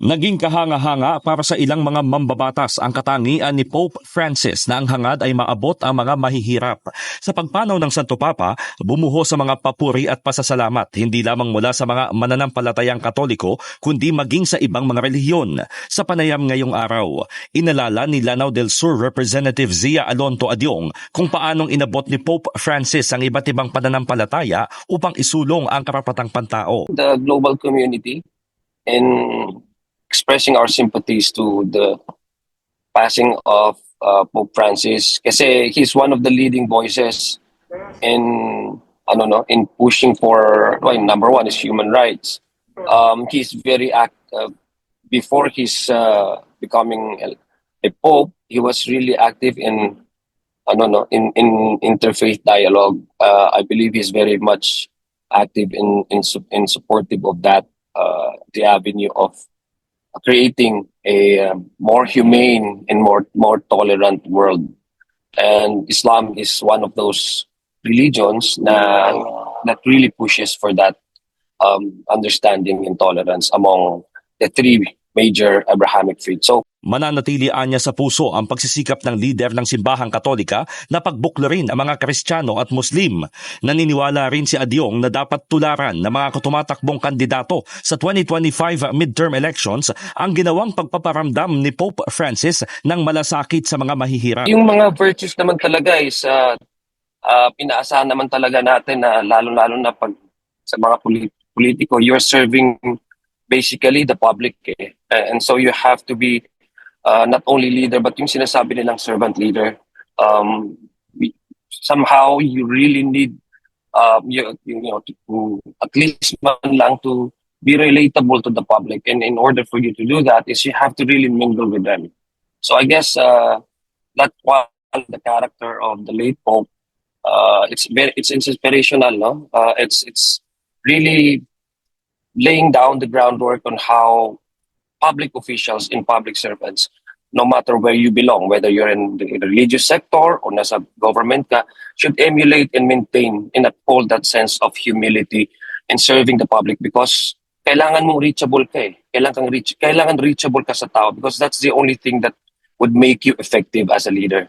Naging kahanga-hanga para sa ilang mga mambabatas ang katangian ni Pope Francis na ang hangad ay maabot ang mga mahihirap. Sa pagpanaw ng Santo Papa, bumuho sa mga papuri at pasasalamat hindi lamang mula sa mga mananampalatayang katoliko kundi maging sa ibang mga relihiyon. Sa panayam ngayong araw, inalala ni Lanao del Sur Representative Zia Alonto Adyong kung paanong inabot ni Pope Francis ang iba't ibang pananampalataya upang isulong ang karapatang pantao. the global community in expressing our sympathies to the passing of uh, Pope Francis. Kasi he's one of the leading voices in ano no in pushing for well, number one is human rights. Um he's very active before he's uh, becoming a, pope he was really active in ano no in in interfaith dialogue. Uh, i believe he's very much active in in in supportive of that uh, the avenue of creating a um, more humane and more more tolerant world. And islam is one of those religions na that really pushes for that um, understanding and tolerance among the three major abrahamic faiths so Mananatili anya sa puso ang pagsisikap ng lider ng simbahang katolika na pagbuklarin ang mga Kristiyano at Muslim. Naniniwala rin si Adyong na dapat tularan ng mga tumatakbong kandidato sa 2025 midterm elections ang ginawang pagpaparamdam ni Pope Francis ng malasakit sa mga mahihirap. Yung mga virtues naman talaga is uh, uh, pinaasahan naman talaga natin na lalo-lalo na pag sa mga polit- politiko, you're serving basically the public. Eh. And so you have to be uh, not only leader, but yung sinasabi nilang servant leader. Um, somehow you really need um, you, you know, to, to at least man lang to be relatable to the public. And in order for you to do that is you have to really mingle with them. So I guess uh, that one, the character of the late Pope, uh, it's very, it's inspirational, no? Uh, it's it's really laying down the groundwork on how public officials and public servants, no matter where you belong, whether you're in the religious sector or nasa government ka, should emulate and maintain and uphold that sense of humility in serving the public because kailangan mong reachable ka eh. Kailangan, reach, kailangan reachable ka sa tao because that's the only thing that would make you effective as a leader.